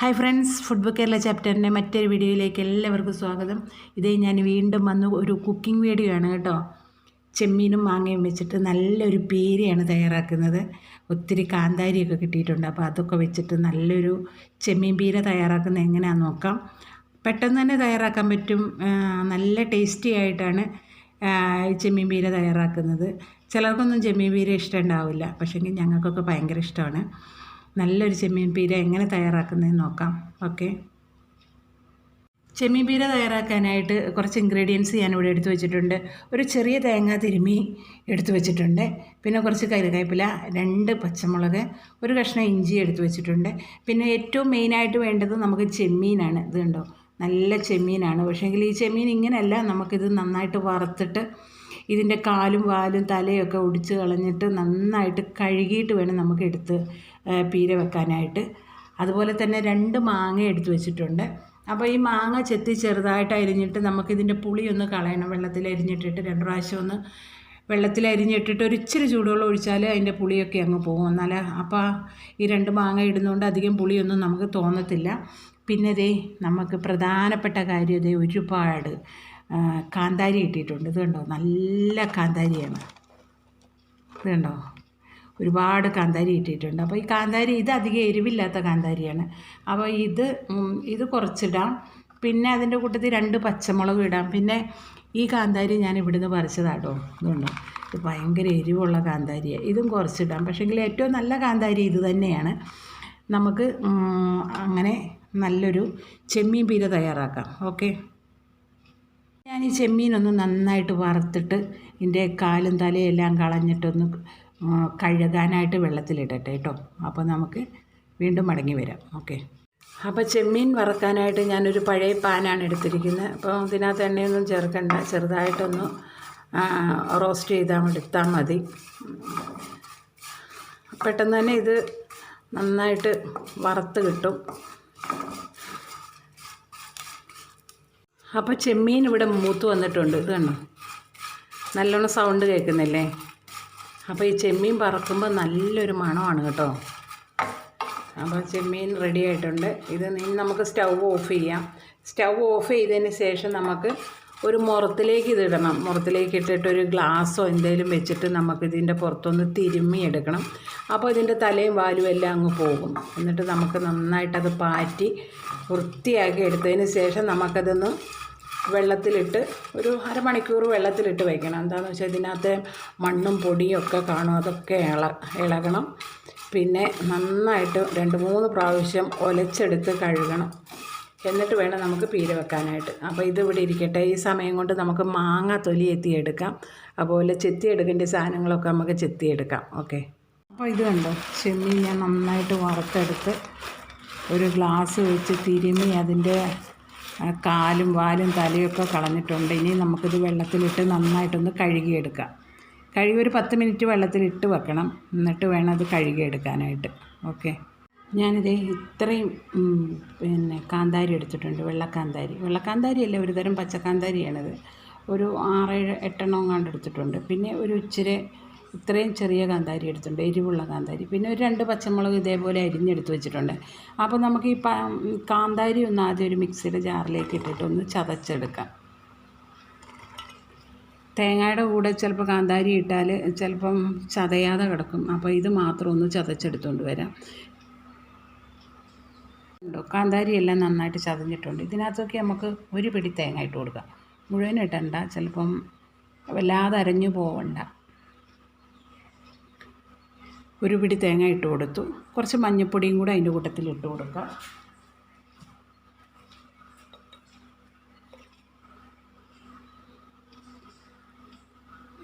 Hi friends food Kerala ചാപ്റ്ററിന്റെ മറ്റൊരു വീഡിയോയിലേക്ക് എല്ലാവർക്കും സ്വാഗതം. ഇതേ ഞാൻ വീണ്ടും വന്ന് ഒരു കുക്കിംഗ് വീഡിയോ ആണ് കേട്ടോ. ചെമ്മീനും മാങ്ങയും വെച്ചിട്ട് നല്ലൊരു പേരിയാണ് തയ്യാറാക്കുന്നത്. ഒത്തിരി കാന്താരിയൊക്കെ കിട്ടിയിട്ടുണ്ട്. അപ്പോൾ അതൊക്കെ വെച്ചിട്ട് നല്ലൊരു ചെമ്മീൻ പീര തയ്യാറാക്കുന്നത് എങ്ങനെയാണെന്ന് നോക്കാം. പെട്ടെന്ന് തന്നെ തയ്യാറാക്കാൻ പറ്റും. നല്ല ടേസ്റ്റി ആയിട്ടാണ് ചെമ്മീൻ പീര തയ്യാറാക്കുന്നത്. ചിലർക്കൊന്നും ചെമ്മീൻ പീര ഇഷ്ടമുണ്ടാവില്ല. പക്ഷേങ്കിൽ ഞങ്ങൾക്കൊക്കെ ഭയങ്കര ഇഷ്ടമാണ്. നല്ലൊരു ചെമ്മീൻ പീര എങ്ങനെ തയ്യാറാക്കുന്നതെന്ന് നോക്കാം. ഓക്കെ. ചെമ്മീൻ പീര തയ്യാറാക്കാനായിട്ട് കുറച്ച് ഇൻഗ്രീഡിയൻസ് ഞാനിവിടെ എടുത്തു വെച്ചിട്ടുണ്ട്. ഒരു ചെറിയ തേങ്ങ തിരുമി എടുത്തു വെച്ചിട്ടുണ്ട്. പിന്നെ കുറച്ച് കരുവേപ്പില രണ്ട് പച്ചമുളക് ഒരു കഷ്ണം ഇഞ്ചി എടുത്തു വെച്ചിട്ടുണ്ട്. പിന്നെ ഏറ്റവും മെയിനായിട്ട് വേണ്ടത് നമുക്ക് ചെമ്മീനാണ്. ഇത് കണ്ടോ? നല്ല ചെമ്മീനാണ്. പക്ഷേങ്കിൽ ഈ ചെമ്മീൻ ഇങ്ങനെയല്ല നമുക്കിത് നന്നായിട്ട് വറുത്തിട്ട് ഇതിന്റെ കാലും വാലും തലയൊക്കെ ഒടിച്ച് കളഞ്ഞിട്ട് നന്നായിട്ട് കഴുകിയിട്ട് വേണം നമുക്ക് എടുത്ത് പീര വെക്കാനായിട്ട്. അതുപോലെ തന്നെ രണ്ട് മാങ്ങ എടുത്ത് വെച്ചിട്ടുണ്ട്. അപ്പോൾ ഈ മാങ്ങ ചെത്തി ചെറുതായിട്ട് അരിഞ്ഞിട്ട് നമുക്കിതിന്റെ പുളി ഒന്ന് കളയണം. വെള്ളത്തിൽ അരിഞ്ഞിട്ടിട്ട് രണ്ട് പ്രാവശ്യം ഒന്ന് വെള്ളത്തിൽ അരിഞ്ഞിട്ടിട്ട് ഒരു ഇച്ചിരി ചൂടുവെള്ളം ഒഴിച്ചാൽ അതിന്റെ പുളിയൊക്കെ അങ്ങ് പോകും. എന്നാൽ അപ്പോൾ ഈ രണ്ട് മാങ്ങ ഇടുന്നതുകൊണ്ട് അധികം പുളിയൊന്നും നമുക്ക് തോന്നത്തില്ല. പിന്നെ ദേ നമുക്ക് പ്രധാനപ്പെട്ട കാര്യം ഇതേ ഒരുപാട് കാന്താരി ഇട്ടിട്ടുണ്ട്. ഇത് കണ്ടോ? നല്ല കാന്താരിയാണ്. ഇത് കണ്ടോ? ഒരുപാട് കാന്താരി ഇട്ടിട്ടുണ്ട്. അപ്പോൾ ഈ കാന്താരി ഇത് അധികം എരിവില്ലാത്ത കാന്താരിയാണ്. അപ്പോൾ ഇത് ഇത് കുറച്ചിടാം. പിന്നെ അതിന്റെ കൂട്ടത്തിൽ രണ്ട് പച്ചമുളക് ഇടാം. പിന്നെ ഈ കാന്താരി ഞാൻ ഇവിടുന്ന് പറിച്ചതാട്ടോ ഇതുണ്ടോ ഇത് ഭയങ്കര എരിവുള്ള കാന്താരിയാണ് ഇതും കുറച്ചിടാം. പക്ഷേങ്കിൽ ഏറ്റവും നല്ല കാന്താരി ഇത് തന്നെയാണ്. നമുക്ക് അങ്ങനെ നല്ലൊരു ചെമ്മീൻ പീര തയ്യാറാക്കാം. ഓക്കെ? ഞാൻ ഈ ചെമ്മീനൊന്ന് നന്നായിട്ട് വറുത്തിട്ട് ഇതിന്റെ കാലും തലയും എല്ലാം കളഞ്ഞിട്ടൊന്ന് കഴുകാനായിട്ട് വെള്ളത്തിലിടട്ടെ കേട്ടോ. അപ്പോൾ നമുക്ക് വീണ്ടും മടങ്ങി വരാം. ഓക്കെ. അപ്പോൾ ചെമ്മീൻ വറക്കാനായിട്ട് ഞാനൊരു പഴയ പാനാണ് എടുത്തിരിക്കുന്നത്. അപ്പോൾ ഇതിനകത്ത് എണ്ണയൊന്നും ചേർക്കണ്ട. ചെറുതായിട്ടൊന്ന് റോസ്റ്റ് ചെയ്താൽ എടുത്താൽ മതി. പെട്ടെന്ന് തന്നെ ഇത് നന്നായിട്ട് വറുത്ത് കിട്ടും. അപ്പോൾ ചെമ്മീൻ ഇവിടെ മൂത്ത് വന്നിട്ടുണ്ട്. കണ്ടോ? നല്ലോണം സൗണ്ട് കേൾക്കുന്നില്ലേ? അപ്പോൾ ഈ ചെമ്മീൻ പറക്കുമ്പോൾ നല്ലൊരു മണമാണ് കേട്ടോ. അപ്പോൾ ചെമ്മീൻ റെഡി ആയിട്ടുണ്ട്. ഇത് നമുക്ക് സ്റ്റൗ ഓഫ് ചെയ്യാം. സ്റ്റൗ ഓഫ് ചെയ്തതിന് ശേഷം നമുക്ക് ഒരു മുറത്തിലേക്ക് ഇത് ഇടണം. മുറത്തിലേക്ക് ഇട്ടിട്ട് ഒരു ഗ്ലാസ്സോ എന്തെങ്കിലും വെച്ചിട്ട് നമുക്ക് ഇതിന്റെ പുറത്തൊന്ന് തിരുമ്മി എടുക്കണം. അപ്പോൾ ഇതിന്റെ തലയും വാലും എല്ലാം അങ്ങ് പോകും. എന്നിട്ട് നമുക്ക് നന്നായിട്ടത് പാറ്റി വൃത്തിയാക്കി എടുത്തതിന് ശേഷം നമുക്കതൊന്ന് വെള്ളത്തിലിട്ട് ഒരു അരമണിക്കൂർ വെള്ളത്തിലിട്ട് വയ്ക്കണം. എന്താണെന്ന് വെച്ചാൽ ഇതിനകത്ത് മണ്ണും പൊടിയും ഒക്കെ കാണും. അതൊക്കെ ഇള ഇളകണം. പിന്നെ നന്നായിട്ട് രണ്ട് മൂന്ന് പ്രാവശ്യം ഒലച്ചെടുത്ത് കഴുകണം. എന്നിട്ട് വേണം നമുക്ക് പീര വെക്കാനായിട്ട്. അപ്പോൾ ഇത് ഇവിടെ ഇരിക്കട്ടെ. ഈ സമയം കൊണ്ട് നമുക്ക് മാങ്ങ തൊലി എത്തിയെടുക്കാം. അതുപോലെ ചെത്തിയെടുക്കേണ്ട സാധനങ്ങളൊക്കെ നമുക്ക് ചെത്തിയെടുക്കാം. ഓക്കെ. അപ്പോൾ ഇത് കണ്ടോ? ചെമ്മീൻ ഞാൻ നന്നായിട്ട് വറുത്തെടുത്ത് ഒരു ഗ്ലാസ് വെച്ച് തിരുമി അതിന്റെ കാലും വാലും തലയൊക്കെ കളഞ്ഞിട്ടുണ്ട്. ഇനി നമുക്കിത് വെള്ളത്തിലിട്ട് നന്നായിട്ടൊന്ന് കഴുകിയെടുക്കാം. കഴുകി ഒരു പത്ത് മിനിറ്റ് വെള്ളത്തിലിട്ട് വെക്കണം. എന്നിട്ട് വേണം അത് കഴുകിയെടുക്കാനായിട്ട്. ഓക്കെ. ഞാനിത് ഇത്രയും പിന്നെ കാന്താരി എടുത്തിട്ടുണ്ട്. വെള്ളക്കാന്താരി. വെള്ളക്കാന്താരി അല്ല? ഒരു തരം പച്ചക്കാന്താരിയാണിത്. ഒരു ആറേഴ് എട്ടെണ്ണം കണ്ടെടുത്തിട്ടുണ്ട് പിന്നെ ഒരു ഇച്ചിരി ഇത്രയും ചെറിയ കാന്താരി എടുത്തിട്ടുണ്ട് എരിവുള്ള കാന്താരി. പിന്നെ ഒരു രണ്ട് പച്ചമുളക് ഇതേപോലെ അരിഞ്ഞെടുത്ത് വെച്ചിട്ടുണ്ട്. അപ്പോൾ നമുക്ക് ഈ കാന്താരി ഒന്ന് ആദ്യം ഒരു മിക്സിയുടെ ജാറിലേക്ക് ഇട്ടിട്ട് ഒന്ന് ചതച്ചെടുക്കാം. തേങ്ങയുടെ കൂടെ ചിലപ്പോൾ കാന്താരി ഇട്ടാൽ ചിലപ്പം ചതയാതെ കിടക്കും. അപ്പോൾ ഇത് മാത്രം ഒന്ന് ചതച്ചെടുത്തുകൊണ്ട് വരാം. കാന്താരി എല്ലാം നന്നായിട്ട് ചതഞ്ഞിട്ടുണ്ട്. ഇതിനകത്തൊക്കെ നമുക്ക് ഒരു പിടി തേങ്ങ ഇട്ട് കൊടുക്കാം. മുഴുവൻ ഇട്ടണ്ട ചിലപ്പം വല്ലാതെ അരഞ്ഞു പോവണ്ട. ഒരു പിടി തേങ്ങ ഇട്ട് കൊടുത്തു. കുറച്ച് മഞ്ഞൾപ്പൊടിയും കൂടെ അതിന്റെ കൂട്ടത്തിൽ ഇട്ട് കൊടുക്കുക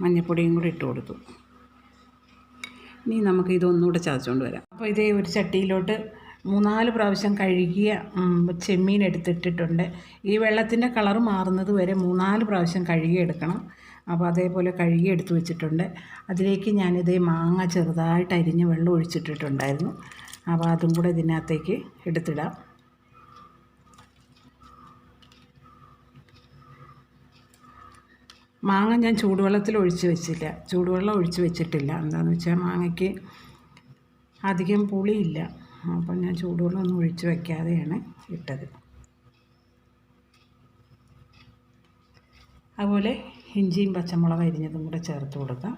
മഞ്ഞൾപ്പൊടിയും കൂടെ ഇട്ട് കൊടുത്തു. ഇനി നമുക്ക് ഇതൊന്നുകൂടെ ചതച്ചുകൊണ്ട് വരാം. അപ്പോൾ ഇതേ ഒരു ചട്ടിയിലോട്ട് മൂന്നാൽ പ്രാവശ്യം കഴുകിയ ചെമ്മീൻ എടുത്തിട്ടിട്ടുണ്ട്. ഈ വെള്ളത്തിന്റെ കളറ് മാറുന്നത് വരെ മൂന്നാൽ പ്രാവശ്യം കഴുകിയെടുക്കണം. അപ്പോൾ അതേപോലെ കഴുകി എടുത്തു വെച്ചിട്ടുണ്ട്. അതിലേക്ക് ഞാനിതേ മാങ്ങ ചെറുതായിട്ട് അരിഞ്ഞ് വെള്ളം ഒഴിച്ചിട്ടിട്ടുണ്ടായിരുന്നു. അപ്പോൾ അതും കൂടെ ഇതിനകത്തേക്ക് എടുത്തിടാം. മാങ്ങ ഞാൻ ചൂടുവെള്ളത്തിൽ ഒഴിച്ച് വെച്ചില്ല. ചൂടുവെള്ളം ഒഴിച്ച് വെച്ചിട്ടില്ല. എന്താണെന്ന് വെച്ചാൽ മാങ്ങയ്ക്ക് അധികം പുളിയില്ല. അപ്പം ഞാൻ ചൂടുവെള്ളം ഒന്നും ഒഴിച്ച് വയ്ക്കാതെയാണ് ഇട്ടത്. അതുപോലെ ഇഞ്ചിയും പച്ചമുളക് അരിഞ്ഞതും കൂടെ ചേർത്ത് കൊടുക്കാം.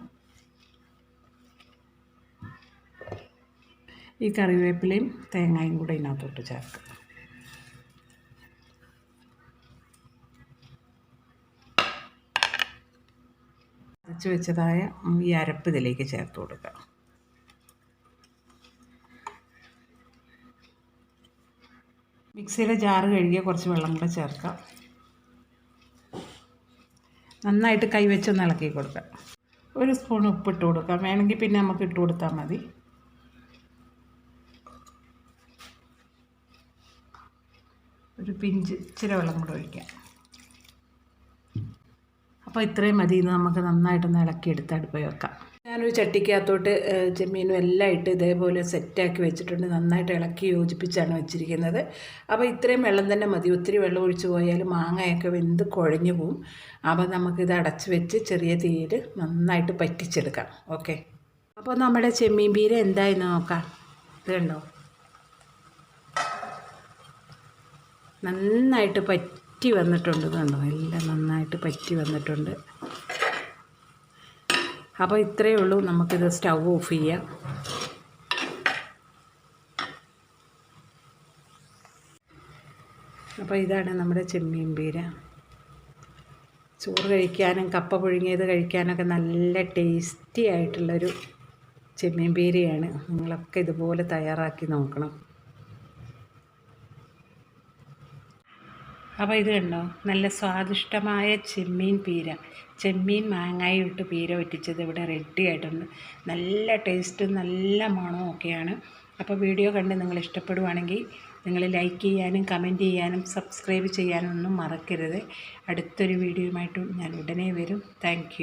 ഈ കറിവേപ്പിലയും തേങ്ങയും കൂടെ ഇതിനകത്തോട്ട് ചേർക്കാം. അരച്ച് വെച്ചതായ ഈ അരപ്പ് ഇതിലേക്ക് ചേർത്ത് കൊടുക്കുക മിക്സിയിലെ ജാറ് കഴുകിയ കുറച്ച് വെള്ളം കൂടെ ചേർക്കാം. നന്നായിട്ട് കൈവച്ചൊന്ന് ഇളക്കി കൊടുക്കുക ഒരു സ്പൂൺ ഉപ്പ് ഇട്ട് കൊടുക്കാം. വേണമെങ്കിൽ പിന്നെ നമുക്ക് ഇട്ട് കൊടുത്താൽ മതി. ഒരു പിഞ്ച് ഇച്ചിരി വെള്ളം കൂടെ ഒഴിക്കാം. അപ്പോൾ ഇത്രയും മതി ഇത് നമുക്ക് നന്നായിട്ടൊന്ന് ഇളക്കിയെടുത്ത് അടുപ്പിൽ വെക്കാം. ഞാനൊരു ചട്ടിക്കകത്തോട്ട് ചെമ്മീനും എല്ലാം ഇട്ട് ഇതേപോലെ സെറ്റാക്കി വെച്ചിട്ടുണ്ട്. നന്നായിട്ട് ഇളക്കി യോജിപ്പിച്ചാണ് വെച്ചിരിക്കുന്നത്. അപ്പോൾ ഇത്രയും വെള്ളം തന്നെ മതി. ഒത്തിരി വെള്ളം ഒഴിച്ച് പോയാൽ മാങ്ങയൊക്കെ വെന്ത് കുഴഞ്ഞു പോവും. അപ്പോൾ നമുക്കിത് അടച്ച് വെച്ച് ചെറിയ തീയിൽ നന്നായിട്ട് പറ്റിച്ചെടുക്കാം. ഓക്കെ. അപ്പോൾ നമ്മുടെ ചെമ്മീൻ പീര എന്തായി നോക്കാം. ഇത് കണ്ടോ? നന്നായിട്ട് പറ്റി വന്നിട്ടുണ്ട്. കണ്ടോ? എല്ലാം നന്നായിട്ട് പറ്റി വന്നിട്ടുണ്ട്. അപ്പോൾ ഇത്രയേ ഉള്ളൂ. നമുക്കിത് സ്റ്റൗ ഓഫ് ചെയ്യാം. അപ്പോൾ ഇതാണ് നമ്മുടെ ചെമ്മീൻ പീര. ചോറ് കഴിക്കാനും കപ്പ പുഴുങ്ങിയത് കഴിക്കാനൊക്കെ നല്ല ടേസ്റ്റി ആയിട്ടുള്ളൊരു ചെമ്മീൻ പീരയാണ്. നിങ്ങളൊക്കെ ഇതുപോലെ തയ്യാറാക്കി നോക്കണം. അപ്പോൾ ഇത് കണ്ടോ? നല്ല സ്വാദിഷ്ടമായ ചെമ്മീൻ പീര. ചെമ്മീൻ മാങ്ങായും ഇട്ട് പീര ഒറ്റിച്ചത് ഇവിടെ റെഡി ആയിട്ടുണ്ട്. നല്ല ടേസ്റ്റും നല്ല മണവും ഒക്കെയാണ്. അപ്പോൾ വീഡിയോ കണ്ട് നിങ്ങൾ ഇഷ്ടപ്പെടുവാണെങ്കിൽ നിങ്ങൾ ലൈക്ക് ചെയ്യാനും കമന്റ് ചെയ്യാനും സബ്സ്ക്രൈബ് ചെയ്യാനും ഒന്നും മറക്കരുത്. അടുത്തൊരു വീഡിയോയുമായിട്ടും ഞാൻ ഉടനെ വരും. താങ്ക്